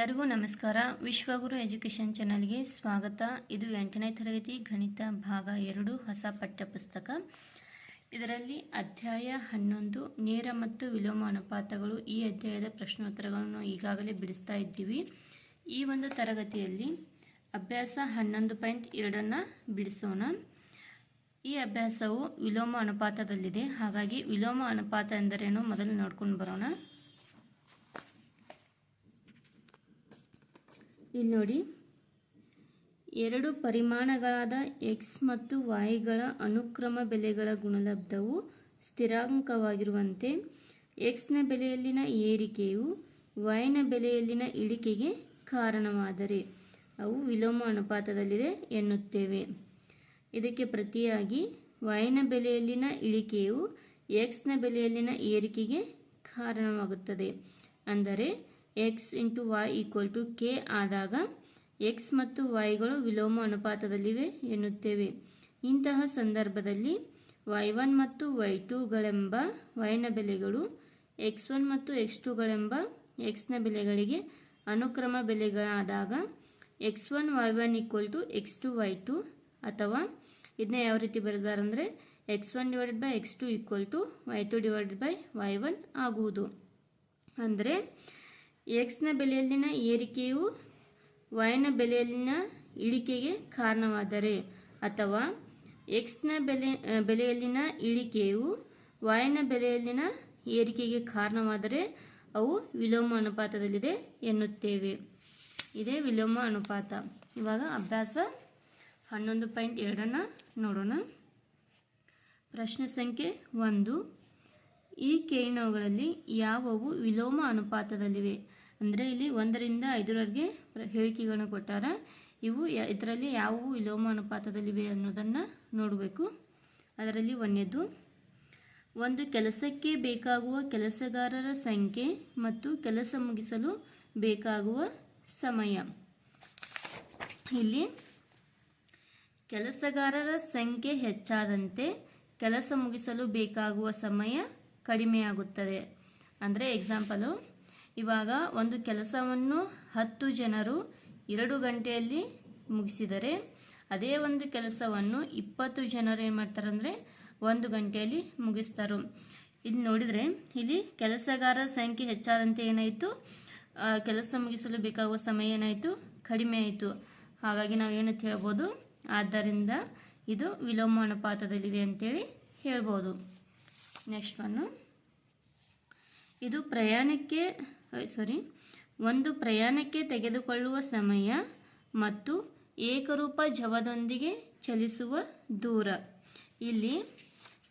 ಎಲ್ಲರಿಗೂ ನಮಸ್ಕಾರ. ವಿಶ್ವಗುರು ಎಜುಕೇಷನ್ ಚಾನಲ್ಗೆ ಸ್ವಾಗತ. ಇದು ಎಂಟನೇ ತರಗತಿ ಗಣಿತ ಭಾಗ ಎರಡು, ಹೊಸ ಪಠ್ಯಪುಸ್ತಕ. ಇದರಲ್ಲಿ ಅಧ್ಯಾಯ ಹನ್ನೊಂದು, ನೇರ ಮತ್ತು ವಿಲೋಮ ಅನುಪಾತಗಳು ಈ ಅಧ್ಯಾಯದ ಪ್ರಶ್ನೋತ್ತರಗಳನ್ನು ಈಗಾಗಲೇ ಬಿಡಿಸ್ತಾ ಇದ್ದೀವಿ. ಈ ಒಂದು ತರಗತಿಯಲ್ಲಿ ಅಭ್ಯಾಸ ಹನ್ನೊಂದು ಪಾಯಿಂಟ್ ಎರಡನ್ನು ಬಿಡಿಸೋಣ. ಈ ಅಭ್ಯಾಸವು ವಿಲೋಮ ಅನುಪಾತದಲ್ಲಿದೆ. ಹಾಗಾಗಿ ವಿಲೋಮ ಅನುಪಾತ ಎಂದರೇನು? ಮೊದಲು ನೋಡ್ಕೊಂಡು ಬರೋಣ. ಇಲ್ಲಿ ನೋಡಿ. ಎರಡು ಪರಿಮಾಣಗಳಾದ ಎಕ್ಸ್ ಮತ್ತು ವಾಯ್ಗಳ ಅನುಕ್ರಮ ಬೆಲೆಗಳ ಗುಣಲಬ್ಧವು ಸ್ಥಿರಾಂಕವಾಗಿರುವಂತೆ ಎಕ್ಸ್ನ ಬೆಲೆಯಲ್ಲಿನ ಏರಿಕೆಯು ವೈನ ಬೆಲೆಯಲ್ಲಿನ ಇಳಿಕೆಗೆ ಕಾರಣವಾದರೆ ಅವು ವಿಲೋಮ ಅನುಪಾತದಲ್ಲಿದೆ ಎನ್ನುತ್ತೇವೆ. ಇದಕ್ಕೆ ಪ್ರತಿಯಾಗಿ ವೈನ ಬೆಲೆಯಲ್ಲಿನ ಇಳಿಕೆಯು ಎಕ್ಸ್ನ ಬೆಲೆಯಲ್ಲಿನ ಏರಿಕೆಗೆ ಕಾರಣವಾಗುತ್ತದೆ. ಅಂದರೆ x into y equal to k ಆದಾಗ ಎಕ್ಸ್ ಮತ್ತು ವೈಗಳು ವಿಲೋಮ ಅನುಪಾತದಲ್ಲಿವೆ ಎನ್ನುತ್ತೇವೆ. ಇಂತಹ ಸಂದರ್ಭದಲ್ಲಿ ವೈ ಒನ್ ಮತ್ತು ವೈ ಟೂಗಳೆಂಬ ವೈನ ಬೆಲೆಗಳು ಎಕ್ಸ್ ಒನ್ ಮತ್ತು ಎಕ್ಸ್ ಟೂಗಳೆಂಬ ಎಕ್ಸ್ನ ಬೆಲೆಗಳಿಗೆ ಅನುಕ್ರಮ ಬೆಲೆಗಳಾದಾಗ x one y one equal to x two y two ಅಥವಾ ಇದನ್ನ ಯಾವ ರೀತಿ ಬರೆದಾರೆ ಅಂದರೆ x one divided by x two equal to y two divided by y one ಆಗುವುದು. ಅಂದರೆ ಎಕ್ಸ್ನ ಬೆಲೆಯಲ್ಲಿನ ಏರಿಕೆಯು ವೈನ ಬೆಲೆಯಲ್ಲಿನ ಇಳಿಕೆಗೆ ಕಾರಣವಾದರೆ ಅಥವಾ ಎಕ್ಸ್ನ ಬೆಲೆ ಬೆಲೆಯಲ್ಲಿನ ಇಳಿಕೆಯು ವಾಯನ ಬೆಲೆಯಲ್ಲಿನ ಏರಿಕೆಗೆ ಕಾರಣವಾದರೆ ಅವು ವಿಲೋಮ ಅನುಪಾತದಲ್ಲಿದೆ ಎನ್ನುತ್ತೇವೆ. ಇದೇ ವಿಲೋಮ ಅನುಪಾತ. ಇವಾಗ ಅಭ್ಯಾಸ ಹನ್ನೊಂದು ಪಾಯಿಂಟ್ ಎರಡನ್ನು ನೋಡೋಣ. ಪ್ರಶ್ನೆ ಸಂಖ್ಯೆ ಒಂದು. ಈ ಕೆಳಗಿನವುಗಳಲ್ಲಿ ಯಾವುವು ವಿಲೋಮ ಅನುಪಾತದಲ್ಲಿವೆ? ಅಂದರೆ ಇಲ್ಲಿ ಒಂದರಿಂದ ಐದರವರೆಗೆ ಹೇಳಿಕೆಗಳನ್ನು ಕೊಟ್ಟಾರ. ಇವು ಇದರಲ್ಲಿ ಯಾವುವು ವಿಲೋಮ ಅನುಪಾತದಲ್ಲಿವೆ ಅನ್ನೋದನ್ನು ನೋಡಬೇಕು. ಅದರಲ್ಲಿ ಒಂದೇದು ಒಂದು ಕೆಲಸಕ್ಕೆ ಬೇಕಾಗುವ ಕೆಲಸಗಾರರ ಸಂಖ್ಯೆ ಮತ್ತು ಕೆಲಸ ಮುಗಿಸಲು ಬೇಕಾಗುವ ಸಮಯ. ಇಲ್ಲಿ ಕೆಲಸಗಾರರ ಸಂಖ್ಯೆ ಹೆಚ್ಚಾದಂತೆ ಕೆಲಸ ಮುಗಿಸಲು ಬೇಕಾಗುವ ಸಮಯ ಕಡಿಮೆಯಾಗುತ್ತದೆ. ಅಂದರೆ ಎಕ್ಸಾಂಪಲು ಇವಾಗ ಒಂದು ಕೆಲಸವನ್ನು ಹತ್ತು ಜನರು ಎರಡು ಗಂಟೆಯಲ್ಲಿ ಮುಗಿಸಿದರೆ ಅದೇ ಒಂದು ಕೆಲಸವನ್ನು ಇಪ್ಪತ್ತು ಜನರು ಏನು ಮಾಡ್ತಾರೆ ಅಂದರೆ ಒಂದು ಗಂಟೆಯಲ್ಲಿ ಮುಗಿಸ್ತಾರೆ. ಇಲ್ಲಿ ನೋಡಿದರೆ ಇಲ್ಲಿ ಕೆಲಸಗಾರರ ಸಂಖ್ಯೆ ಹೆಚ್ಚಾದಂತೆ ಏನಾಯಿತು? ಕೆಲಸ ಮುಗಿಸಲು ಬೇಕಾಗುವ ಸಮಯ ಏನಾಯಿತು? ಕಡಿಮೆ ಆಯಿತು. ಹಾಗಾಗಿ ನಾವು ಏನಂತ ಹೇಳ್ಬೋದು? ಆದ್ದರಿಂದ ಇದು ವಿಲೋಮ ಅನುಪಾತದಲ್ಲಿದೆ ಅಂತೇಳಿ ಹೇಳ್ಬೋದು. ನೆಕ್ಸ್ಟ್ ಒನ್ನು ಇದು ಪ್ರಯಾಣಕ್ಕೆ ಸಾರಿ. ಒಂದು ಪ್ರಯಾಣಕ್ಕೆ ತೆಗೆದುಕೊಳ್ಳುವ ಸಮಯ ಮತ್ತು ಏಕರೂಪ ಜವದೊಂದಿಗೆ ಚಲಿಸುವ ದೂರ. ಇಲ್ಲಿ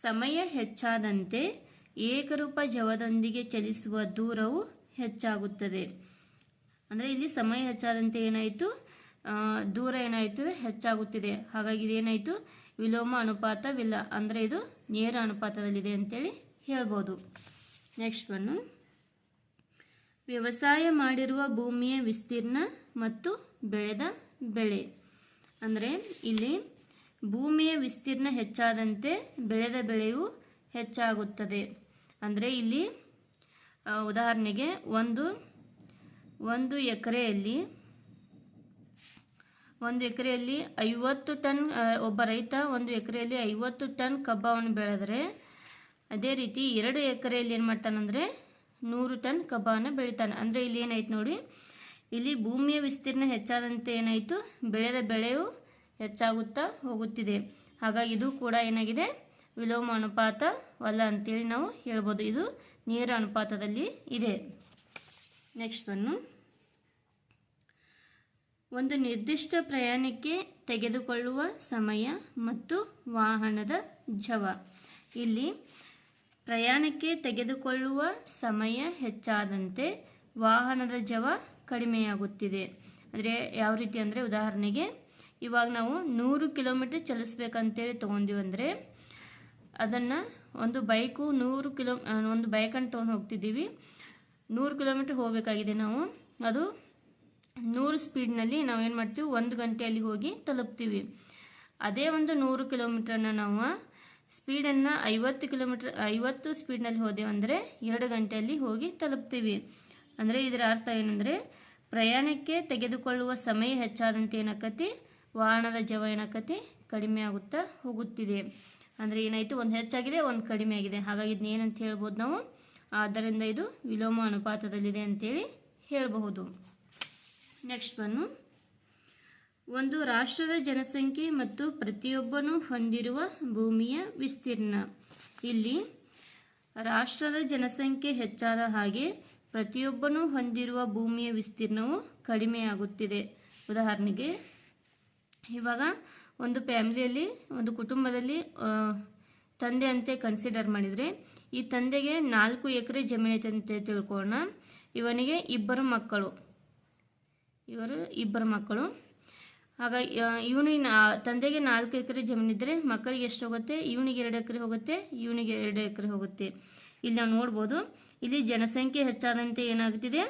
ಸಮಯ ಹೆಚ್ಚಾದಂತೆ ಏಕರೂಪ ಜವದೊಂದಿಗೆ ಚಲಿಸುವ ದೂರವು ಹೆಚ್ಚಾಗುತ್ತದೆ. ಅಂದರೆ ಇಲ್ಲಿ ಸಮಯ ಹೆಚ್ಚಾದಂತೆ ಏನಾಯಿತು? ದೂರ ಏನಾಯಿತು? ಹೆಚ್ಚಾಗುತ್ತಿದೆ. ಹಾಗಾಗಿ ಇದೇನಾಯಿತು ವಿಲೋಮ ಅನುಪಾತವಿಲ್ಲ. ಅಂದರೆ ಇದು ನೇರ ಅನುಪಾತದಲ್ಲಿದೆ ಅಂತೇಳಿ ಹೇಳ್ಬೋದು. ನೆಕ್ಸ್ಟ್ ಒನ್ನು ವ್ಯವಸಾಯ ಮಾಡಿರುವ ಭೂಮಿಯ ವಿಸ್ತೀರ್ಣ ಮತ್ತು ಬೆಳೆದ ಬೆಳೆ. ಅಂದರೆ ಇಲ್ಲಿ ಭೂಮಿಯ ವಿಸ್ತೀರ್ಣ ಹೆಚ್ಚಾದಂತೆ ಬೆಳೆದ ಬೆಳೆಯು ಹೆಚ್ಚಾಗುತ್ತದೆ. ಅಂದರೆ ಇಲ್ಲಿ ಉದಾಹರಣೆಗೆ ಒಂದು ಒಂದು ಎಕರೆಯಲ್ಲಿ ಒಂದು ಎಕರೆಯಲ್ಲಿ ಐವತ್ತು ಟನ್ ಒಬ್ಬ ರೈತ ಒಂದು ಎಕರೆಯಲ್ಲಿ ಐವತ್ತು ಟನ್ ಕಬ್ಬವನ್ನು ಬೆಳೆದರೆ, ಅದೇ ರೀತಿ ಎರಡು ಎಕರೆಯಲ್ಲಿ ಏನು ಮಾಡ್ತಾನಂದರೆ ನೂರು ಟನ್ ಕಬ್ಬವನ್ನು ಬೆಳಿತಾನೆ. ಅಂದರೆ ಇಲ್ಲಿ ಏನಾಯ್ತು ನೋಡಿ, ಇಲ್ಲಿ ಭೂಮಿಯ ವಿಸ್ತೀರ್ಣ ಹೆಚ್ಚಾದಂತೆ ಏನಾಯಿತು, ಬೆಳೆದ ಬೆಳೆಯು ಹೆಚ್ಚಾಗುತ್ತಾ ಹೋಗುತ್ತಿದೆ. ಹಾಗಾಗಿ ಇದು ಕೂಡ ಏನಾಗಿದೆ, ವಿಲೋಮ ಅನುಪಾತವಲ್ಲ ಅಂತೇಳಿ ನಾವು ಹೇಳ್ಬೋದು. ಇದು ನೇರ ಅನುಪಾತದಲ್ಲಿ ಇದೆ. ನೆಕ್ಸ್ಟ್ ಬನ್ನು ಒಂದು ನಿರ್ದಿಷ್ಟ ಪ್ರಯಾಣಕ್ಕೆ ತೆಗೆದುಕೊಳ್ಳುವ ಸಮಯ ಮತ್ತು ವಾಹನದ ಜವ ಇಲ್ಲಿ ಪ್ರಯಾಣಕ್ಕೆ ತೆಗೆದುಕೊಳ್ಳುವ ಸಮಯ ಹೆಚ್ಚಾದಂತೆ ವಾಹನದ ಜವ ಕಡಿಮೆಯಾಗುತ್ತಿದೆ. ಅಂದರೆ ಯಾವ ರೀತಿ ಅಂದರೆ ಉದಾಹರಣೆಗೆ ಇವಾಗ ನಾವು ನೂರು ಕಿಲೋಮೀಟರ್ ಚಲಿಸ್ಬೇಕಂತೇಳಿ ತೊಗೊಂಡಿವಿ ಅಂದರೆ ಅದನ್ನು ಒಂದು ಬೈಕು ನೂರು ಕಿಲೋ ಒಂದು ಬೈಕನ್ನು ತೊಗೊಂಡು ಹೋಗ್ತಿದ್ದೀವಿ. ನೂರು ಕಿಲೋಮೀಟ್ರ್ ಹೋಗಬೇಕಾಗಿದೆ ನಾವು. ಅದು ನೂರು ಸ್ಪೀಡ್ನಲ್ಲಿ ನಾವು ಏನು ಮಾಡ್ತೀವಿ, ಒಂದು ಗಂಟೆಯಲ್ಲಿ ಹೋಗಿ ತಲುಪ್ತೀವಿ. ಅದೇ ಒಂದು ನೂರು ಕಿಲೋಮೀಟ್ರನ್ನು ನಾವು ಸ್ಪೀಡನ್ನು ಐವತ್ತು ಕಿಲೋಮೀಟ್ರ್, ಐವತ್ತು ಸ್ಪೀಡ್ನಲ್ಲಿ ಹೋದೆವು ಅಂದರೆ ಎರಡು ಗಂಟೆಯಲ್ಲಿ ಹೋಗಿ ತಲುಪ್ತೀವಿ. ಅಂದರೆ ಇದರ ಅರ್ಥ ಏನಂದರೆ ಪ್ರಯಾಣಕ್ಕೆ ತೆಗೆದುಕೊಳ್ಳುವ ಸಮಯ ಹೆಚ್ಚಾದಂತೆ ಏನಕ್ಕತಿ? ವಾಹನದ ಜವ ಏನಕ್ಕತಿ? ಕಡಿಮೆ ಆಗುತ್ತಾ ಹೋಗುತ್ತಿದೆ. ಅಂದರೆ ಏನಾಯಿತು? ಒಂದು ಹೆಚ್ಚಾಗಿದೆ, ಒಂದು ಕಡಿಮೆ ಆಗಿದೆ. ಹಾಗಾಗಿ ಏನಂತ ಹೇಳ್ಬೋದು ನಾವು? ಆದ್ದರಿಂದ ಇದು ವಿಲೋಮ ಅನುಪಾತದಲ್ಲಿದೆ ಅಂತೇಳಿ ಹೇಳಬಹುದು. ನೆಕ್ಸ್ಟ್ ಬನ್ನು ಒಂದು ರಾಷ್ಟ್ರದ ಜನಸಂಖ್ಯೆ ಮತ್ತು ಪ್ರತಿಯೊಬ್ಬನು ಹೊಂದಿರುವ ಭೂಮಿಯ ವಿಸ್ತೀರ್ಣ. ಇಲ್ಲಿ ರಾಷ್ಟ್ರದ ಜನಸಂಖ್ಯೆ ಹೆಚ್ಚಾದ ಹಾಗೆ ಪ್ರತಿಯೊಬ್ಬನೂ ಹೊಂದಿರುವ ಭೂಮಿಯ ವಿಸ್ತೀರ್ಣವು ಕಡಿಮೆಯಾಗುತ್ತಿದೆ. ಉದಾಹರಣೆಗೆ, ಇವಾಗ ಒಂದು ಫ್ಯಾಮಿಲಿಯಲ್ಲಿ, ಒಂದು ಕುಟುಂಬದಲ್ಲಿ ತಂದೆ ಅಂತೆ ಕನ್ಸಿಡರ್ ಮಾಡಿದರೆ, ಈ ತಂದೆಗೆ ನಾಲ್ಕು ಎಕರೆ ಜಮೀನೈತೆ ಅಂತ ತಿಳ್ಕೊಳ್ಳೋಣ. ಇವನಿಗೆ ಇಬ್ಬರು ಮಕ್ಕಳು. ಇವರು ಇಬ್ಬರು ಮಕ್ಕಳು. ಹಾಗಾಗಿ ಇವನು ತಂದೆಗೆ ನಾಲ್ಕು ಎಕರೆ ಜಮೀನಿದ್ರೆ ಮಕ್ಕಳಿಗೆ ಎಷ್ಟು ಹೋಗುತ್ತೆ? ಇವನಿಗೆ ಎರಡು ಎಕರೆ ಹೋಗುತ್ತೆ, ಇವನಿಗೆ ಎರಡು ಎಕರೆ ಹೋಗುತ್ತೆ. ಇಲ್ಲಿ ನಾವು ನೋಡ್ಬೋದು, ಇಲ್ಲಿ ಜನಸಂಖ್ಯೆ ಹೆಚ್ಚಾದಂತೆ ಏನಾಗುತ್ತಿದೆ?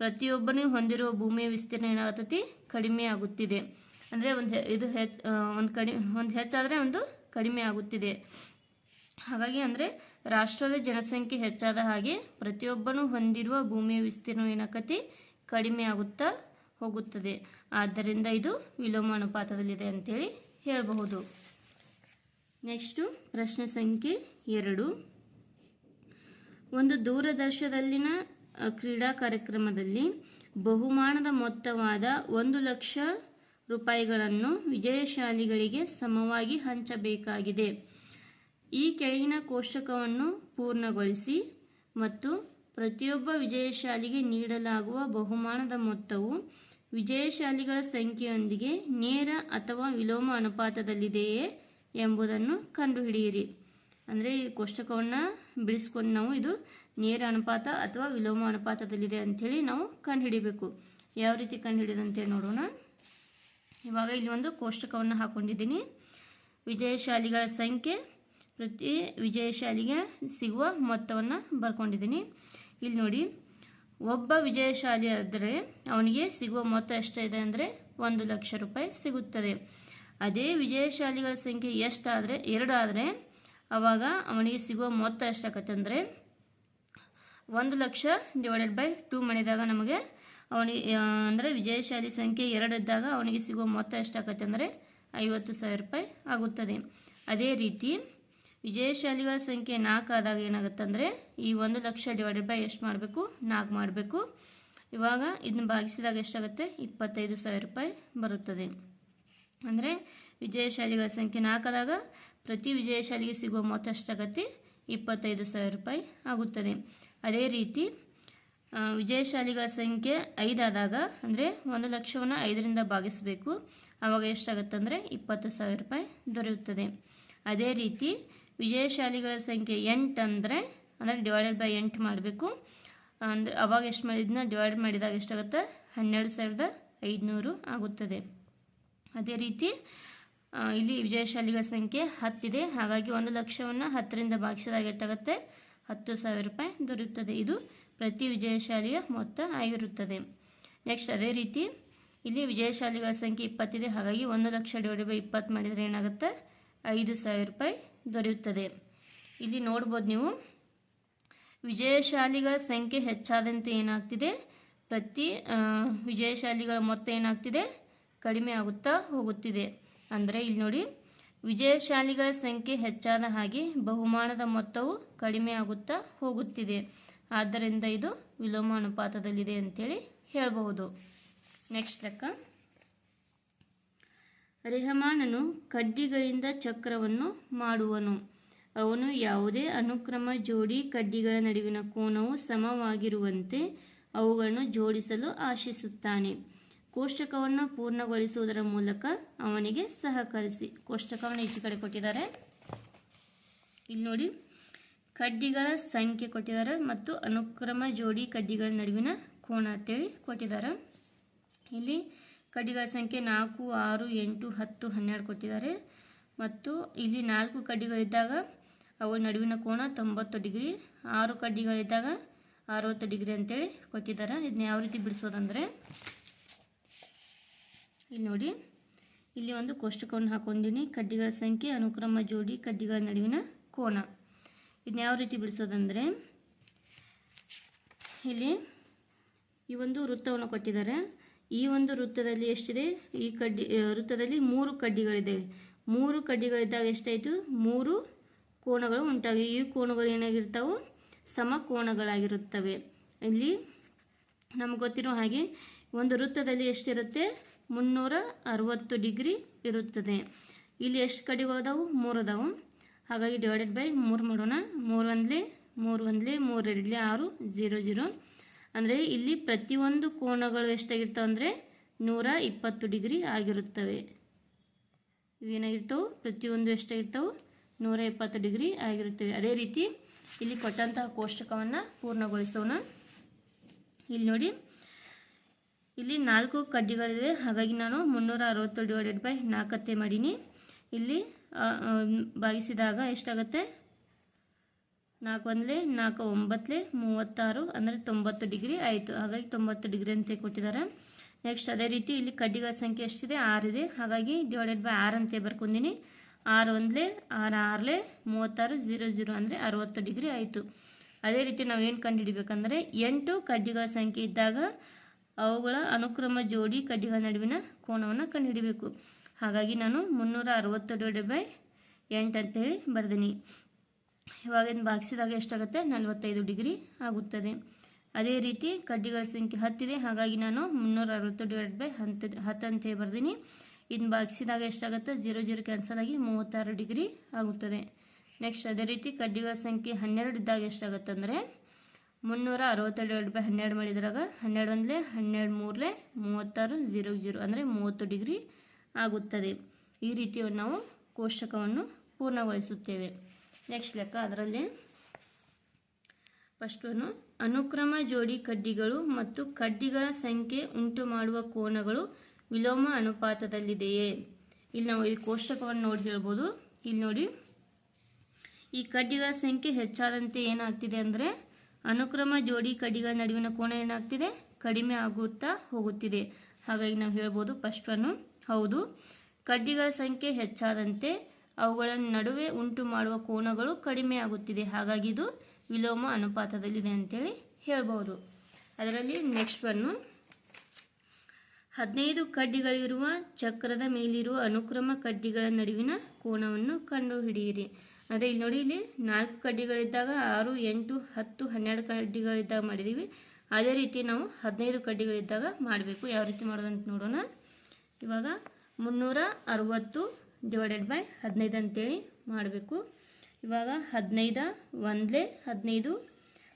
ಪ್ರತಿಯೊಬ್ಬನೂ ಹೊಂದಿರುವ ಭೂಮಿಯ ವಿಸ್ತೀರ್ಣ ಏನಾಗುತ್ತೈತಿ? ಕಡಿಮೆ ಆಗುತ್ತಿದೆ. ಅಂದರೆ ಒಂದು ಇದು ಹೆಚ್ಚು ಒಂದು ಕಡಿಮೆ ಒಂದು ಹೆಚ್ಚಾದರೆ ಒಂದು ಕಡಿಮೆ ಆಗುತ್ತಿದೆ. ಹಾಗಾಗಿ ಅಂದರೆ ರಾಷ್ಟ್ರದ ಜನಸಂಖ್ಯೆ ಹೆಚ್ಚಾದ ಹಾಗೆ ಪ್ರತಿಯೊಬ್ಬನು ಹೊಂದಿರುವ ಭೂಮಿಯ ವಿಸ್ತೀರ್ಣ ಏನಾಕತಿ? ಕಡಿಮೆ ಆಗುತ್ತಾ ಹೋಗುತ್ತದೆ. ಆದ್ದರಿಂದ ಇದು ವಿಲೋಮ ಅನುಪಾತದಲ್ಲಿದೆ ಅಂತೇಳಿ ಹೇಳಬಹುದು. ನೆಕ್ಸ್ಟು ಪ್ರಶ್ನೆ ಸಂಖ್ಯೆ ಎರಡು. ಒಂದು ದೂರದರ್ಶನದಲ್ಲಿನ ಅ, ಕ್ರೀಡಾ ಕಾರ್ಯಕ್ರಮದಲ್ಲಿ ಬಹುಮಾನದ ಮೊತ್ತವಾದ ಒಂದು ಲಕ್ಷ ರೂಪಾಯಿಗಳನ್ನು ವಿಜಯಶಾಲಿಗಳಿಗೆ ಸಮವಾಗಿ ಹಂಚಬೇಕಾಗಿದೆ. ಈ ಕೆಳಗಿನ ಕೋಷ್ಟಕವನ್ನು ಪೂರ್ಣಗೊಳಿಸಿ ಮತ್ತು ಪ್ರತಿಯೊಬ್ಬ ವಿಜಯಶಾಲಿಗೆ ನೀಡಲಾಗುವ ಬಹುಮಾನದ ಮೊತ್ತವು ವಿಜಯಶಾಲಿಗಳ ಸಂಖ್ಯೆಯೊಂದಿಗೆ ನೇರ ಅಥವಾ ವಿಲೋಮ ಅನುಪಾತದಲ್ಲಿದೆಯೇ ಎಂಬುದನ್ನು ಕಂಡುಹಿಡಿಯಿರಿ. ಅಂದರೆ ಈ ಕೋಷ್ಟಕವನ್ನು ಬಿಡಿಸ್ಕೊಂಡು ನಾವು ಇದು ನೇರ ಅನುಪಾತ ಅಥವಾ ವಿಲೋಮ ಅನುಪಾತದಲ್ಲಿದೆ ಅಂಥೇಳಿ ನಾವು ಕಂಡುಹಿಡಿಬೇಕು. ಯಾವ ರೀತಿ ಕಂಡುಹಿಡಿದಂತೆ ನೋಡೋಣ. ಇವಾಗ ಇಲ್ಲಿ ಒಂದು ಕೋಷ್ಟಕವನ್ನು ಹಾಕೊಂಡಿದ್ದೀನಿ. ವಿಜಯಶಾಲಿಗಳ ಸಂಖ್ಯೆ, ಪ್ರತಿ ವಿಜಯಶಾಲಿಗೆ ಸಿಗುವ ಮೊತ್ತವನ್ನು ಬರ್ಕೊಂಡಿದ್ದೀನಿ. ಇಲ್ಲಿ ನೋಡಿ. ಒಬ್ಬ ವಿಜಯಶಾಲಿ ಆದರೆ ಅವನಿಗೆ ಸಿಗುವ ಮೊತ್ತ ಎಷ್ಟಿದೆ ಅಂದರೆ ಒಂದು ಲಕ್ಷ ರೂಪಾಯಿ ಸಿಗುತ್ತದೆ. ಅದೇ ವಿಜಯಶಾಲಿಗಳ ಸಂಖ್ಯೆ ಎಷ್ಟಾದರೆ ಎರಡು ಆದರೆ ಅವಾಗ ಅವನಿಗೆ ಸಿಗುವ ಮೊತ್ತ ಎಷ್ಟಾಗತ್ತೆ ಅಂದರೆ ಒಂದು ಲಕ್ಷ ಡಿವೈಡೆಡ್ ಬೈ ಟೂ ಮಾಡಿದಾಗ ನಮಗೆ ಅವನಿಗೆ ಅಂದರೆ ವಿಜಯಶಾಲಿ ಸಂಖ್ಯೆ ಎರಡು ಇದ್ದಾಗ ಅವನಿಗೆ ಸಿಗುವ ಮೊತ್ತ ಎಷ್ಟಾಗತ್ತೆ ಅಂದರೆ ಐವತ್ತು ಸಾವಿರ ರೂಪಾಯಿ ಆಗುತ್ತದೆ. ಅದೇ ರೀತಿ ವಿಜಯಶಾಲಿಗಳ ಸಂಖ್ಯೆ ನಾಲ್ಕು ಆದಾಗ ಏನಾಗುತ್ತೆ ಅಂದರೆ ಈ ಒಂದು ಲಕ್ಷ ಡಿವೈಡೆಡ್ ಬೈ ಎಷ್ಟು ಮಾಡಬೇಕು? ನಾಲ್ಕು ಮಾಡಬೇಕು. ಇವಾಗ ಇದನ್ನ ಭಾಗಿಸಿದಾಗ ಎಷ್ಟಾಗುತ್ತೆ? ಇಪ್ಪತ್ತೈದು ಸಾವಿರ ರೂಪಾಯಿ ಬರುತ್ತದೆ. ಅಂದರೆ ವಿಜಯಶಾಲಿಗಳ ಸಂಖ್ಯೆ ನಾಲ್ಕಾದಾಗ ಪ್ರತಿ ವಿಜಯಶಾಲಿಗೆ ಸಿಗುವ ಮೊತ್ತ ಎಷ್ಟಾಗತ್ತೆ? ಇಪ್ಪತ್ತೈದು ಸಾವಿರ ರೂಪಾಯಿ ಆಗುತ್ತದೆ. ಅದೇ ರೀತಿ ವಿಜಯಶಾಲಿಗಳ ಸಂಖ್ಯೆ ಐದಾದಾಗ ಅಂದರೆ ಒಂದು ಲಕ್ಷವನ್ನು ಐದರಿಂದ ಭಾಗಿಸಬೇಕು. ಆವಾಗ ಎಷ್ಟಾಗುತ್ತೆ ಅಂದರೆ ಇಪ್ಪತ್ತು ಸಾವಿರ ರೂಪಾಯಿ ದೊರೆಯುತ್ತದೆ. ಅದೇ ರೀತಿ ವಿಜಯಶಾಲಿಗಳ ಸಂಖ್ಯೆ ಎಂಟು ಅಂದರೆ ಅಂದರೆ ಡಿವೈಡೆಡ್ ಬೈ ಎಂಟು ಮಾಡಬೇಕು. ಅಂದರೆ ಅವಾಗ ಎಷ್ಟು ಮಾಡಿದ್ನ ಡಿವೈಡ್ ಮಾಡಿದಾಗ ಎಷ್ಟಾಗುತ್ತೆ? ಹನ್ನೆರಡು ಸಾವಿರದ ಐದುನೂರು ಆಗುತ್ತದೆ. ಅದೇ ರೀತಿ ಇಲ್ಲಿ ವಿಜಯಶಾಲಿಗಳ ಸಂಖ್ಯೆ ಹತ್ತಿದೆ ಹಾಗಾಗಿ ಒಂದು ಲಕ್ಷವನ್ನು ಹತ್ತರಿಂದ ಭಾಗಿಸಿದಾಗ ಎಷ್ಟಾಗುತ್ತೆ? ಹತ್ತು ಸಾವಿರ ರೂಪಾಯಿ ದೊರೆಯುತ್ತದೆ. ಇದು ಪ್ರತಿ ವಿಜಯಶಾಲಿಯ ಮೊತ್ತ ಆಗಿರುತ್ತದೆ. ನೆಕ್ಸ್ಟ್ ಅದೇ ರೀತಿ, ಇಲ್ಲಿ ವಿಜಯಶಾಲಿಗಳ ಸಂಖ್ಯೆ ಇಪ್ಪತ್ತಿದೆ ಹಾಗಾಗಿ ಒಂದು ಲಕ್ಷ ಡಿವೈಡ್ ಬೈ ಇಪ್ಪತ್ತು ಮಾಡಿದರೆ ಏನಾಗುತ್ತೆ? ಐದು ಸಾವಿರ ರೂಪಾಯಿ ದೊರೆಯುತ್ತದೆ. ಇಲ್ಲಿ ನೋಡ್ಬೋದು ನೀವು. ವಿಜಯಶಾಲಿಗಳ ಸಂಖ್ಯೆ ಹೆಚ್ಚಾದಂತೆ ಏನಾಗ್ತಿದೆ? ಪ್ರತಿ ವಿಜಯಶಾಲಿಗಳ ಮೊತ್ತ ಏನಾಗ್ತಿದೆ? ಕಡಿಮೆ ಆಗುತ್ತಾ ಹೋಗುತ್ತಿದೆ. ಅಂದರೆ ಇಲ್ಲಿ ನೋಡಿ. ವಿಜಯಶಾಲಿಗಳ ಸಂಖ್ಯೆ ಹೆಚ್ಚಾದ ಹಾಗೆ ಬಹುಮಾನದ ಮೊತ್ತವು ಕಡಿಮೆ ಆಗುತ್ತಾ ಹೋಗುತ್ತಿದೆ. ಆದ್ದರಿಂದ ಇದು ವಿಲೋಮ ಅನುಪಾತದಲ್ಲಿದೆ ಅಂತೇಳಿ ಹೇಳಬಹುದು. ನೆಕ್ಸ್ಟ್ ಲೆಕ್ಕ. ರೆಹಮಾನನು ಕಡ್ಡಿಗಳಿಂದ ಚಕ್ರವನ್ನು ಮಾಡುವನು. ಅವನು ಯಾವುದೇ ಅನುಕ್ರಮ ಜೋಡಿ ಕಡ್ಡಿಗಳ ನಡುವಿನ ಕೋನವು ಸಮವಾಗಿರುವಂತೆ ಅವುಗಳನ್ನು ಜೋಡಿಸಲು ಆಶಿಸುತ್ತಾನೆ. ಕೋಷ್ಟಕವನ್ನು ಪೂರ್ಣಗೊಳಿಸುವುದರ ಮೂಲಕ ಅವನಿಗೆ ಸಹಕರಿಸಿ. ಕೋಷ್ಟಕವನ್ನು ಈಚೆ ಕಡೆ ಕೊಟ್ಟಿದ್ದಾರೆ. ಇಲ್ಲಿ ನೋಡಿ. ಕಡ್ಡಿಗಳ ಸಂಖ್ಯೆ ಕೊಟ್ಟಿದ್ದಾರೆ ಮತ್ತು ಅನುಕ್ರಮ ಜೋಡಿ ಕಡ್ಡಿಗಳ ನಡುವಿನ ಕೋನ ಅಂತೇಳಿ ಕೊಟ್ಟಿದ್ದಾರೆ. ಇಲ್ಲಿ ಕಡ್ಡಿಗಳ ಸಂಖ್ಯೆ ನಾಲ್ಕು, ಆರು, ಎಂಟು, ಹತ್ತು, ಹನ್ನೆರಡು ಕೊಟ್ಟಿದ್ದಾರೆ. ಮತ್ತು ಇಲ್ಲಿ ನಾಲ್ಕು ಕಡ್ಡಿಗಳಿದ್ದಾಗ ಅವು ನಡುವಿನ ಕೋಣ ತೊಂಬತ್ತು ಡಿಗ್ರಿ, ಆರು ಕಡ್ಡಿಗಳಿದ್ದಾಗ ಅರವತ್ತು ಡಿಗ್ರಿ ಅಂತೇಳಿ ಕೊಟ್ಟಿದ್ದಾರೆ. ಇದನ್ನ ಯಾವ ರೀತಿ ಬಿಡಿಸೋದಂದರೆ, ಇಲ್ಲಿ ನೋಡಿ, ಇಲ್ಲಿ ಒಂದು ಕೋಷ್ಟಕವನ್ನು ಹಾಕೊಂಡಿನಿ. ಕಡ್ಡಿಗಳ ಸಂಖ್ಯೆ, ಅನುಕ್ರಮ ಜೋಡಿ, ಕಡ್ಡಿಗಳ ನಡುವಿನ ಕೋಣ ಇದನ್ನ ಯಾವ ರೀತಿ ಬಿಡಿಸೋದಂದರೆ, ಇಲ್ಲಿ ಈ ಒಂದು ವೃತ್ತವನ್ನು ಕೊಟ್ಟಿದ್ದಾರೆ. ಈ ಒಂದು ವೃತ್ತದಲ್ಲಿ ಎಷ್ಟಿದೆ? ಈ ಕಡ್ಡಿ ವೃತ್ತದಲ್ಲಿ ಮೂರು ಕಡ್ಡಿಗಳಿದೆ. ಮೂರು ಕಡ್ಡಿಗಳಿದ್ದಾಗ ಎಷ್ಟಾಯಿತು? ಮೂರು ಕೋಣಗಳು ಉಂಟಾಗಿ, ಈ ಕೋಣಗಳು ಏನಾಗಿರ್ತಾವೆ ಸಮಕೋಣಗಳಾಗಿರುತ್ತವೆ. ಇಲ್ಲಿ ನಮ್ಗೆ ಗೊತ್ತಿರೋ ಹಾಗೆ ಒಂದು ವೃತ್ತದಲ್ಲಿ ಎಷ್ಟಿರುತ್ತೆ? ಮುನ್ನೂರ ಅರವತ್ತು ಡಿಗ್ರಿ ಇರುತ್ತದೆ. ಇಲ್ಲಿ ಎಷ್ಟು ಕಡ್ಡಿಗಳು ಅದಾವು? ಮೂರು ಅದಾವು. ಹಾಗಾಗಿ ಡಿವೈಡೆಡ್ ಬೈ ಮೂರು ಮಾಡೋಣ. ಮೂರು ಒಂದ್ಲೆ ಮೂರು ಒಂದ್ಲೆ, ಮೂರು ಎರಡ್ಲೆ, ಆರು, ಜೀರೋ ಜೀರೋ. ಅಂದರೆ ಇಲ್ಲಿ ಪ್ರತಿಯೊಂದು ಕೋಣಗಳು ಎಷ್ಟಾಗಿರ್ತವೆ ಅಂದರೆ ನೂರ ಇಪ್ಪತ್ತು ಡಿಗ್ರಿ ಆಗಿರುತ್ತವೆ. ಇವೇನಾಗಿರ್ತವೆ? ಪ್ರತಿಯೊಂದು ಎಷ್ಟಾಗಿರ್ತವೆ? ನೂರ ಇಪ್ಪತ್ತು ಡಿಗ್ರಿ ಆಗಿರುತ್ತವೆ. ಅದೇ ರೀತಿ ಇಲ್ಲಿ ಕೊಟ್ಟಂತಹ ಕೋಷ್ಟಕವನ್ನು ಪೂರ್ಣಗೊಳಿಸೋಣ. ಇಲ್ಲಿ ನೋಡಿ. ಇಲ್ಲಿ ನಾಲ್ಕು ಕಡ್ಡಿಗಳಿದೆ. ಹಾಗಾಗಿ ನಾನು ಮುನ್ನೂರ ಅರವತ್ತು ಡಿವೈಡೆಡ್ ಬೈ ನಾಲ್ಕತ್ತೆ ಮಾಡೀನಿ. ಇಲ್ಲಿ ಭಾಗಿಸಿದಾಗ ಎಷ್ಟಾಗುತ್ತೆ? ನಾಲ್ಕು ಒಂದ್ಲೆ ನಾಲ್ಕು ಒಂಬತ್ತಲೆ, ಮೂವತ್ತಾರು, ಅಂದರೆ ತೊಂಬತ್ತು ಡಿಗ್ರಿ ಆಯಿತು. ಹಾಗಾಗಿ ತೊಂಬತ್ತು ಡಿಗ್ರಿ ಅಂತ ಕೊಟ್ಟಿದ್ದಾರೆ ನೆಕ್ಸ್ಟ್ ಅದೇ ರೀತಿ ಇಲ್ಲಿ ಕಡ್ಡಿಗಳ ಸಂಖ್ಯೆ ಎಷ್ಟಿದೆ? ಆರಿದೆ ಹಾಗಾಗಿ ಡಿವೈಡೆಡ್ ಬೈ ಆರು ಅಂತ ಬರ್ಕೊಂಡಿನಿ. ಆರು ಒಂದ್ಲೆ, ಆರು ಆರಲೇ, ಮೂವತ್ತಾರು, ಜೀರೋ ಜೀರೋ ಅಂದರೆ ಅರವತ್ತು ಡಿಗ್ರಿ ಆಯಿತು. ಅದೇ ರೀತಿ ನಾವು ಏನು ಕಂಡುಹಿಡಿಬೇಕಂದ್ರೆ, ಎಂಟು ಕಡ್ಡಿಗಳ ಸಂಖ್ಯೆ ಇದ್ದಾಗ ಅವುಗಳ ಅನುಕ್ರಮ ಜೋಡಿ ಕಡ್ಡಿಗಳ ನಡುವಿನ ಕೋನವನ್ನು ಕಂಡುಹಿಡಿಬೇಕು. ಹಾಗಾಗಿ ನಾನು ಮುನ್ನೂರ ಅರವತ್ತು ಡಿವೈಡೆಡ್ ಬೈ ಎಂಟು ಅಂತೇಳಿ ಬರ್ದೀನಿ. ಇವಾಗ ಇದನ್ನು ಭಾಗಿಸಿದಾಗ ಎಷ್ಟಾಗುತ್ತೆ? ನಲವತ್ತೈದು ಡಿಗ್ರಿ ಆಗುತ್ತದೆ. ಅದೇ ರೀತಿ ಕಡ್ಡಿಗಳ ಸಂಖ್ಯೆ ಹತ್ತಿದೆ. ಹಾಗಾಗಿ ನಾನು ಮುನ್ನೂರ ಅರವತ್ತು ಡಿವೈಡ್ ಬೈ ಹಂತ, ಹತ್ತು ಅಂತ ಬರ್ದೀನಿ ಇದನ್ನ ಭಾಗಿಸಿದಾಗ ಎಷ್ಟಾಗುತ್ತೆ? ಜೀರೋ ಜೀರೋ ಕ್ಯಾನ್ಸಲ್ ಆಗಿ ಮೂವತ್ತಾರು ಡಿಗ್ರಿ ಆಗುತ್ತದೆ. ನೆಕ್ಸ್ಟ್, ಅದೇ ರೀತಿ ಕಡ್ಡಿಗಳ ಸಂಖ್ಯೆ ಹನ್ನೆರಡು ಇದ್ದಾಗ ಎಷ್ಟಾಗುತ್ತೆ ಅಂದರೆ ಮುನ್ನೂರ ಅರವತ್ತು ಡಿವೈಡ್ ಬೈ ಹನ್ನೆರಡು ಮಾಡಿದ್ರಾಗ ಹನ್ನೆರಡು ಒಂದಲೇ, ಹನ್ನೆರಡು ಮೂರಲೇ, ಮೂವತ್ತಾರು ಜೀರೋ ಜೀರೋ ಅಂದರೆ ಮೂವತ್ತು ಡಿಗ್ರಿ ಆಗುತ್ತದೆ. ಈ ರೀತಿ ನಾವು ಕೋಷ್ಟಕವನ್ನು ಪೂರ್ಣಗೊಳಿಸುತ್ತೇವೆ. ನೆಕ್ಸ್ಟ್ ಲೆಕ್ಕ ಅದರಲ್ಲಿ. ಫಸ್ಟ್ ಅನುಕ್ರಮ ಜೋಡಿ ಕಡ್ಡಿಗಳು ಮತ್ತು ಕಡ್ಡಿಗಳ ಸಂಖ್ಯೆ ಉಂಟು ಮಾಡುವ ಕೋನಗಳು ವಿಲೋಮ ಅನುಪಾತದಲ್ಲಿದೆಯೇ? ಇಲ್ಲಿ ನಾವು ಈ ಕೋಷ್ಟಕವನ್ನು ನೋಡಿ ಹೇಳ್ಬೋದು. ಇಲ್ಲಿ ನೋಡಿ. ಈ ಕಡ್ಡಿಗಳ ಸಂಖ್ಯೆ ಹೆಚ್ಚಾದಂತೆ ಏನಾಗ್ತಿದೆ ಅಂದರೆ, ಅನುಕ್ರಮ ಜೋಡಿ ಕಡ್ಡಿಗಳ ನಡುವಿನ ಕೋನ ಏನಾಗ್ತಿದೆ? ಕಡಿಮೆ ಆಗುತ್ತಾ ಹೋಗುತ್ತಿದೆ. ಹಾಗಾಗಿ ನಾವು ಹೇಳ್ಬೋದು ಫಸ್ಟ್ ಒನ್ನು ಹೌದು. ಕಡ್ಡಿಗಳ ಸಂಖ್ಯೆ ಹೆಚ್ಚಾದಂತೆ ಅವುಗಳ ನಡುವೆ ಉಂಟು ಮಾಡುವ ಕೋನಗಳು ಕಡಿಮೆ ಆಗುತ್ತಿದೆ. ಹಾಗಾಗಿ ಇದು ವಿಲೋಮ ಅನುಪಾತದಲ್ಲಿದೆ ಅಂತೇಳಿ ಹೇಳ್ಬೋದು ಅದರಲ್ಲಿ ನೆಕ್ಸ್ಟ್ ಬನ್ನು ಹದಿನೈದು ಕಡ್ಡಿಗಳಿರುವ ಚಕ್ರದ ಮೇಲಿರುವ ಅನುಕ್ರಮ ಕಡ್ಡಿಗಳ ನಡುವಿನ ಕೋನವನ್ನು ಕಂಡುಹಿಡಿಯಿರಿ. ಅಂದರೆ ಇಲ್ಲಿ ನೋಡಿ, ಇಲ್ಲಿ ನಾಲ್ಕು ಕಡ್ಡಿಗಳಿದ್ದಾಗ ಆರು, ಎಂಟು, ಹತ್ತು, ಹನ್ನೆರಡು ಕಡ್ಡಿಗಳಿದ್ದಾಗ ಮಾಡಿದ್ದೀವಿ ಅದೇ ರೀತಿ ನಾವು ಹದಿನೈದು ಕಡ್ಡಿಗಳಿದ್ದಾಗ ಮಾಡಬೇಕು. ಯಾವ ರೀತಿ ಮಾಡೋದಂತ ನೋಡೋಣ. ಇವಾಗ ಮುನ್ನೂರ ಅರವತ್ತು ಡಿವೈಡೆಡ್ ಬೈ ಹದಿನೈದು ಅಂತೇಳಿ ಮಾಡಬೇಕು. ಇವಾಗ ಹದಿನೈದ ಒಂದಲೇ ಹದಿನೈದು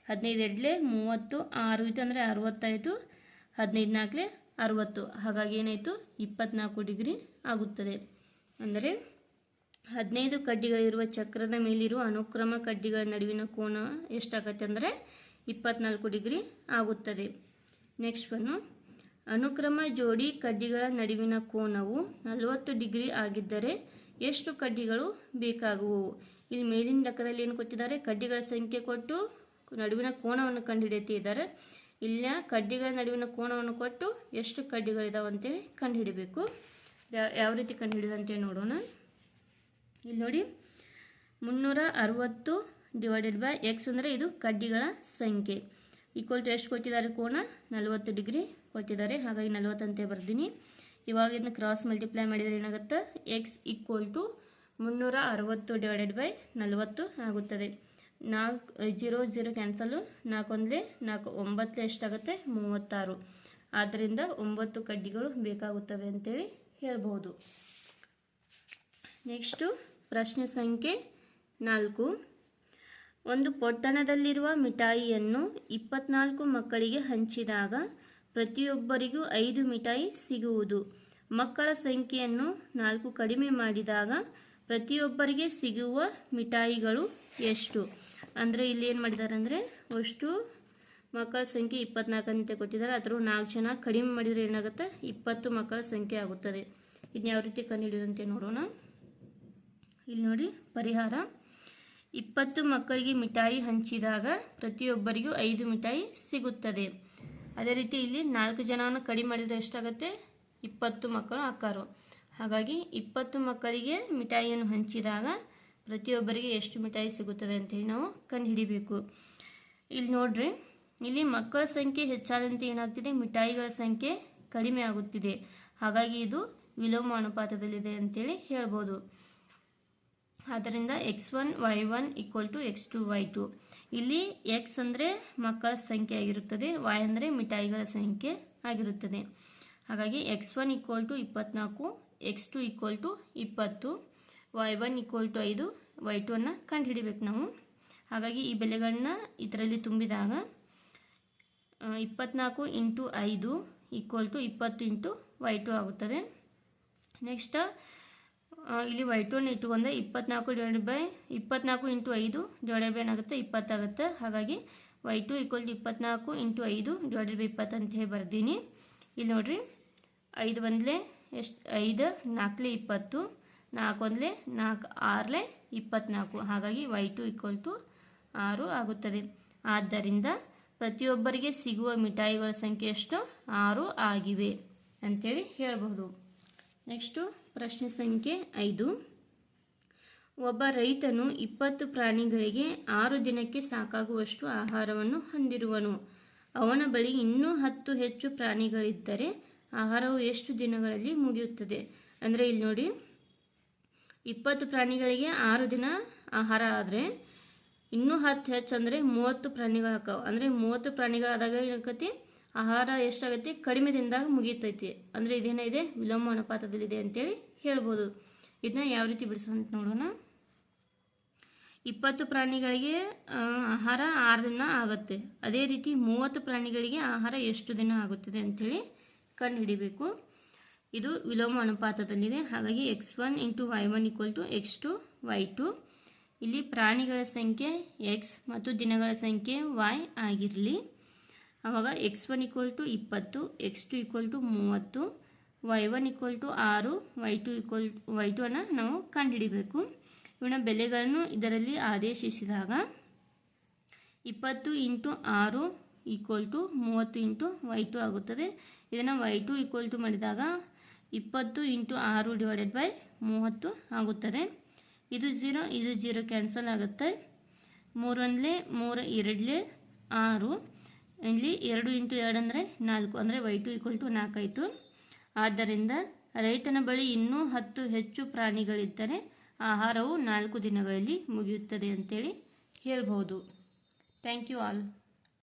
ಹದಿನೈದು ಎರಡಲೇ ಮೂವತ್ತು, ಆರು ಇತ್ತು ಅಂದರೆ ಅರವತ್ತಾಯಿತು, ಹದಿನೈದು ನಾಲ್ಕಲೇ ಅರವತ್ತು. ಹಾಗಾಗಿ ಏನಾಯಿತು? ಇಪ್ಪತ್ನಾಲ್ಕು ಡಿಗ್ರಿ ಆಗುತ್ತದೆ. ಅಂದರೆ ಹದಿನೈದು ಕಡ್ಡಿಗಳಿರುವ ಚಕ್ರದ ಮೇಲಿರುವ ಅನುಕ್ರಮ ಕಡ್ಡಿಗಳ ನಡುವಿನ ಕೋನ ಎಷ್ಟಾಗತ್ತೆ ಅಂದರೆ ಇಪ್ಪತ್ನಾಲ್ಕು ಡಿಗ್ರಿ ಆಗುತ್ತದೆ. ನೆಕ್ಸ್ಟ್ ಒನ್ನು ಅನುಕ್ರಮ ಜೋಡಿ ಕಡ್ಡಿಗಳ ನಡುವಿನ ಕೋನವು ನಲವತ್ತು ಡಿಗ್ರಿ ಆಗಿದ್ದರೆ ಎಷ್ಟು ಕಡ್ಡಿಗಳು ಬೇಕಾಗುವು ಇಲ್ಲಿ ಮೇಲಿನ ಲೆಕ್ಕದಲ್ಲಿ ಏನು ಕೊಟ್ಟಿದ್ದಾರೆ? ಕಡ್ಡಿಗಳ ಸಂಖ್ಯೆ ಕೊಟ್ಟು ನಡುವಿನ ಕೋನವನ್ನು ಕಂಡುಹಿಡಿಯುತ್ತಿದ್ದಾರೆ ಇಲ್ಲ, ಕಡ್ಡಿಗಳ ನಡುವಿನ ಕೋನವನ್ನು ಕೊಟ್ಟು ಎಷ್ಟು ಕಡ್ಡಿಗಳಿದಾವೆ ಅಂತೇಳಿ ಕಂಡುಹಿಡಬೇಕು. ಯಾವ ರೀತಿ ಕಂಡುಹಿಡಿದಂತೆ ನೋಡೋಣ. ಇಲ್ಲಿ ನೋಡಿ, ಮುನ್ನೂರ ಅರವತ್ತು ಡಿವೈಡೆಡ್ ಬೈ ಎಕ್ಸ್ ಅಂದರೆ ಇದು ಕಡ್ಡಿಗಳ ಸಂಖ್ಯೆ. ಈಕ್ವಲ್ ಟು ಎಷ್ಟು ಕೊಟ್ಟಿದ್ದಾರೆ? ಕೋನ ನಲವತ್ತು ಡಿಗ್ರಿ. ಕೊಟ್ಟಿದ್ದಾರೆ. ಹಾಗಾಗಿ ನಲವತ್ತಂತೆ ಬರ್ತೀನಿ ಇವಾಗ ಇದನ್ನ ಕ್ರಾಸ್ ಮಲ್ಟಿಪ್ಲೈ ಮಾಡಿದರೆ ಏನಾಗುತ್ತೆ? ಎಕ್ಸ್ ಈಕ್ವಲ್ ಟು ಮುನ್ನೂರ ಅರವತ್ತು ಡಿವೈಡೆಡ್ ಬೈ ನಲವತ್ತು ಆಗುತ್ತದೆ. ನಾಲ್ಕು ಜೀರೋ ಜೀರೋ ಕ್ಯಾನ್ಸಲು ನಾಲ್ಕು ಒಂದಲೇ, ನಾಲ್ಕು ಒಂಬತ್ತಲೇ ಎಷ್ಟಾಗುತ್ತೆ? ಮೂವತ್ತಾರು. ಆದ್ದರಿಂದ ಒಂಬತ್ತು ಕಡ್ಡಿಗಳು ಬೇಕಾಗುತ್ತವೆ ಅಂತೇಳಿ ಹೇಳ್ಬೋದು ನೆಕ್ಸ್ಟು ಪ್ರಶ್ನೆ ಸಂಖ್ಯೆ ನಾಲ್ಕು. ಒಂದು ಪೊಟ್ಟಣದಲ್ಲಿರುವ ಮಿಠಾಯಿಯನ್ನು ಇಪ್ಪತ್ನಾಲ್ಕು ಮಕ್ಕಳಿಗೆ ಹಂಚಿದಾಗ ಪ್ರತಿಯೊಬ್ಬರಿಗೂ ಐದು ಮಿಠಾಯಿ ಸಿಗುವುದು. ಮಕ್ಕಳ ಸಂಖ್ಯೆಯನ್ನು ನಾಲ್ಕು ಕಡಿಮೆ ಮಾಡಿದಾಗ ಪ್ರತಿಯೊಬ್ಬರಿಗೆ ಸಿಗುವ ಮಿಠಾಯಿಗಳು ಎಷ್ಟು? ಅಂದರೆ ಇಲ್ಲಿ ಏನು ಮಾಡಿದ್ದಾರೆ ಅಂದರೆ ಅಷ್ಟು ಮಕ್ಕಳ ಸಂಖ್ಯೆ ಇಪ್ಪತ್ನಾಲ್ಕಂತೆ ಕೊಟ್ಟಿದ್ದಾರೆ. ಅದರ ನಾಲ್ಕು ಜನ ಕಡಿಮೆ ಮಾಡಿದರೆ ಏನಾಗುತ್ತೆ? ಇಪ್ಪತ್ತು ಮಕ್ಕಳ ಸಂಖ್ಯೆ ಆಗುತ್ತದೆ. ಇನ್ನು ಯಾವ ರೀತಿ ಕಂಡುಹಿಡಿಯುವಂತೆ ನೋಡೋಣ. ಇಲ್ಲಿ ನೋಡಿ ಪರಿಹಾರ. ಇಪ್ಪತ್ತು ಮಕ್ಕಳಿಗೆ ಮಿಠಾಯಿ ಹಂಚಿದಾಗ ಪ್ರತಿಯೊಬ್ಬರಿಗೂ ಐದು ಮಿಠಾಯಿ ಸಿಗುತ್ತದೆ. ಅದೇ ರೀತಿ ಇಲ್ಲಿ ನಾಲ್ಕು ಜನವನ್ನು ಕಡಿಮೆ ಮಾಡಿದರೆ ಎಷ್ಟಾಗುತ್ತೆ? ಇಪ್ಪತ್ತು ಮಕ್ಕಳು ಆಕಾರು ಹಾಗಾಗಿ ಇಪ್ಪತ್ತು ಮಕ್ಕಳಿಗೆ ಮಿಠಾಯಿಯನ್ನು ಹಂಚಿದಾಗ ಪ್ರತಿಯೊಬ್ಬರಿಗೆ ಎಷ್ಟು ಮಿಠಾಯಿ ಸಿಗುತ್ತದೆ ಅಂತೇಳಿ ನಾವು ಕಂಡುಹಿಡಿಬೇಕು. ಇಲ್ಲಿ ನೋಡ್ರಿ, ಇಲ್ಲಿ ಮಕ್ಕಳ ಸಂಖ್ಯೆ ಹೆಚ್ಚಾದಂತೆ ಏನಾಗ್ತಿದೆ? ಮಿಠಾಯಿಗಳ ಸಂಖ್ಯೆ ಕಡಿಮೆ ಆಗುತ್ತಿದೆ. ಹಾಗಾಗಿ ಇದು ವಿಲೋಮ ಅನುಪಾತದಲ್ಲಿದೆ ಅಂತೇಳಿ ಹೇಳ್ಬೋದು. ಆದ್ದರಿಂದ x one y one equal to x two y two. ಇಲ್ಲಿ ಎಕ್ಸ್ ಅಂದರೆ ಮಕ್ಕಳ ಸಂಖ್ಯೆ ಆಗಿರುತ್ತದೆ ವೈ ಅಂದರೆ ಮಿಠಾಯಿಗಳ ಸಂಖ್ಯೆ ಆಗಿರುತ್ತದೆ. ಹಾಗಾಗಿ ಎಕ್ಸ್ ಒನ್ ಈಕ್ವಲ್ ಟು ಇಪ್ಪತ್ನಾಲ್ಕು ಎಕ್ಸ್ ಟು ಈಕ್ವಲ್ ಟು ಇಪ್ಪತ್ತು ವೈ ಒನ್ ಈಕ್ವಲ್ ಟು ಐದು ವೈ ಟು ಅನ್ನು ಕಂಡುಹಿಡಿಬೇಕು ನಾವು. ಹಾಗಾಗಿ ಈ ಬೆಲೆಗಳನ್ನ ಇದರಲ್ಲಿ ತುಂಬಿದಾಗ ಇಪ್ಪತ್ನಾಲ್ಕು ಇಂಟು ಐದು ಈಕ್ವಲ್ ಟು ಇಪ್ಪತ್ತು ಇಂಟು ವೈ ಟು ಆಗುತ್ತದೆ. ನೆಕ್ಸ್ಟ್ ಇಲ್ಲಿ ವೈ ಒನ್ ಇಟ್ಟುಕೊಂಡ್ರೆ ಇಪ್ಪತ್ನಾಲ್ಕು ಡಿವೈಡೆಡ್ ಬೈ ಇಪ್ಪತ್ನಾಲ್ಕು ಇಂಟು ಐದು ಡಿವೈಡೆಡ್ ಬೈ ಏನಾಗುತ್ತೆ? ಇಪ್ಪತ್ತಾಗುತ್ತೆ. ಹಾಗಾಗಿ ವೈ ಟು ಈಕ್ವಲ್ ಟು ಇಪ್ಪತ್ನಾಲ್ಕು ಇಂಟು ಐದು ಡಿವೈಡೆಡ್ ಬೈ ಇಪ್ಪತ್ತು ಅಂತ ಹೇಳಿ ಬರ್ದೀನಿ. ಇಲ್ಲಿ ನೋಡಿರಿ, ಐದು ಒಂದಲೇ ಎಷ್ಟು? ಐದು, ನಾಲ್ಕಲೇ ಇಪ್ಪತ್ತು, ನಾಲ್ಕು ಒಂದಲೇ ನಾಲ್ಕು, ಆರಲೇ ಇಪ್ಪತ್ನಾಲ್ಕು. ಹಾಗಾಗಿ ವೈ ಟು ಈಕ್ವಲ್ ಟು ಆರು ಆಗುತ್ತದೆ. ಆದ್ದರಿಂದ ಪ್ರತಿಯೊಬ್ಬರಿಗೆ ಸಿಗುವ ಮಿಠಾಯಿಗಳ ಸಂಖ್ಯೆ ಎಷ್ಟು? ಆರು ಆಗಿವೆ ಅಂಥೇಳಿ ಹೇಳಬಹುದು. ನೆಕ್ಸ್ಟು ಪ್ರಶ್ನೆ ಸಂಖ್ಯೆ ಐದು. ಒಬ್ಬ ರೈತನು ಇಪ್ಪತ್ತು ಪ್ರಾಣಿಗಳಿಗೆ ಆರು ದಿನಕ್ಕೆ ಸಾಕಾಗುವಷ್ಟು ಆಹಾರವನ್ನು ಹೊಂದಿರುವನು. ಅವನ ಬಳಿ ಇನ್ನೂ ಹತ್ತು ಹೆಚ್ಚು ಪ್ರಾಣಿಗಳಿದ್ದರೆ ಆಹಾರವು ಎಷ್ಟು ದಿನಗಳಲ್ಲಿ ಮುಗಿಯುತ್ತದೆ? ಅಂದರೆ ಇಲ್ಲಿ ನೋಡಿ, ಇಪ್ಪತ್ತು ಪ್ರಾಣಿಗಳಿಗೆ ಆರು ದಿನ ಆಹಾರ ಆದರೆ ಇನ್ನೂ ಹತ್ತು ಹೆಚ್ಚು ಅಂದರೆ ಮೂವತ್ತು ಪ್ರಾಣಿಗಳು ಹಾಕಾವು ಅಂದರೆ ಮೂವತ್ತು ಪ್ರಾಣಿಗಳಾದಾಗ ಏನಾಗತಿ ಆಹಾರ ಎಷ್ಟಾಗತ್ತೆ? ಕಡಿಮೆ ದಿನದಾಗ ಮುಗಿತೈತಿ. ಅಂದರೆ ಇದೇನಿದೆ ವಿಲೋಮ ಅನುಪಾತದಲ್ಲಿದೆ ಅಂತೇಳಿ ಹೇಳ್ಬೋದು. ಇದನ್ನ ಯಾವ ರೀತಿ ಬಿಡಿಸೋಂತ ನೋಡೋಣ. ಇಪ್ಪತ್ತು ಪ್ರಾಣಿಗಳಿಗೆ ಆಹಾರ ಆರು ದಿನ ಆಗುತ್ತೆ. ಅದೇ ರೀತಿ ಮೂವತ್ತು ಪ್ರಾಣಿಗಳಿಗೆ ಆಹಾರ ಎಷ್ಟು ದಿನ ಆಗುತ್ತದೆ ಅಂಥೇಳಿ ಕಂಡುಹಿಡಿಬೇಕು. ಇದು ವಿಲೋಮ ಅನುಪಾತದಲ್ಲಿದೆ ಹಾಗಾಗಿ x one into y one equal to x two y two. ಇಲ್ಲಿ ಪ್ರಾಣಿಗಳ ಸಂಖ್ಯೆ ಎಕ್ಸ್ ಮತ್ತು ದಿನಗಳ ಸಂಖ್ಯೆ ವೈ ಆಗಿರಲಿ. ಆವಾಗ ಎಕ್ಸ್ ಒನ್ ಈಕ್ವಲ್ ಟು ಇಪ್ಪತ್ತು ಎಕ್ಸ್ ಟು ಈಕ್ವಲ್ ಟು ಮೂವತ್ತು ವೈ ಒನ್ ಈಕ್ವಲ್ ಟು ಆರು y two equal y two ಅನ್ನು ನಾವು ಕಂಡುಹಿಡಿಬೇಕು. ಇವನ ಬೆಲೆಗಳನ್ನು ಇದರಲ್ಲಿ ಆದೇಶಿಸಿದಾಗ ಇಪ್ಪತ್ತು ಇಂಟು ಆರು ಈಕ್ವಲ್ ಟು ಮೂವತ್ತು ಇಂಟು ವೈ ಟು ಆಗುತ್ತದೆ. ಇದನ್ನು ವೈ ಟು ಈಕ್ವಲ್ ಟು ಮಾಡಿದಾಗ ಇಪ್ಪತ್ತು ಇಂಟು ಆರು ಡಿವೈಡೆಡ್ ಬೈ ಮೂವತ್ತು ಆಗುತ್ತದೆ. ಇದು ಜೀರೋ ಇದು ಜೀರೋ ಕ್ಯಾನ್ಸಲ್ ಆಗುತ್ತೆ. ಮೂರೊಂದಲೇ, ಮೂರು, ಎರಡಲೇ, ಆರು. ಇಲ್ಲಿ ಎರಡು ಇಂಟು ಎರಡು ಅಂದರೆ ನಾಲ್ಕು, ಅಂದರೆ ವೈ ಟು ಈಕ್ವಲ್ ಟು ನಾಲ್ಕಾಯಿತು ಆದ್ದರಿಂದ ರೈತನ ಬಳಿ ಇನ್ನೂ ಹತ್ತು ಹೆಚ್ಚು ಪ್ರಾಣಿಗಳಿದ್ದರೆ ಆಹಾರವು ನಾಲ್ಕು ದಿನಗಳಲ್ಲಿ ಮುಗಿಯುತ್ತದೆ ಅಂತೇಳಿ ಹೇಳ್ಬೋದು ಥ್ಯಾಂಕ್ ಯು ಆಲ್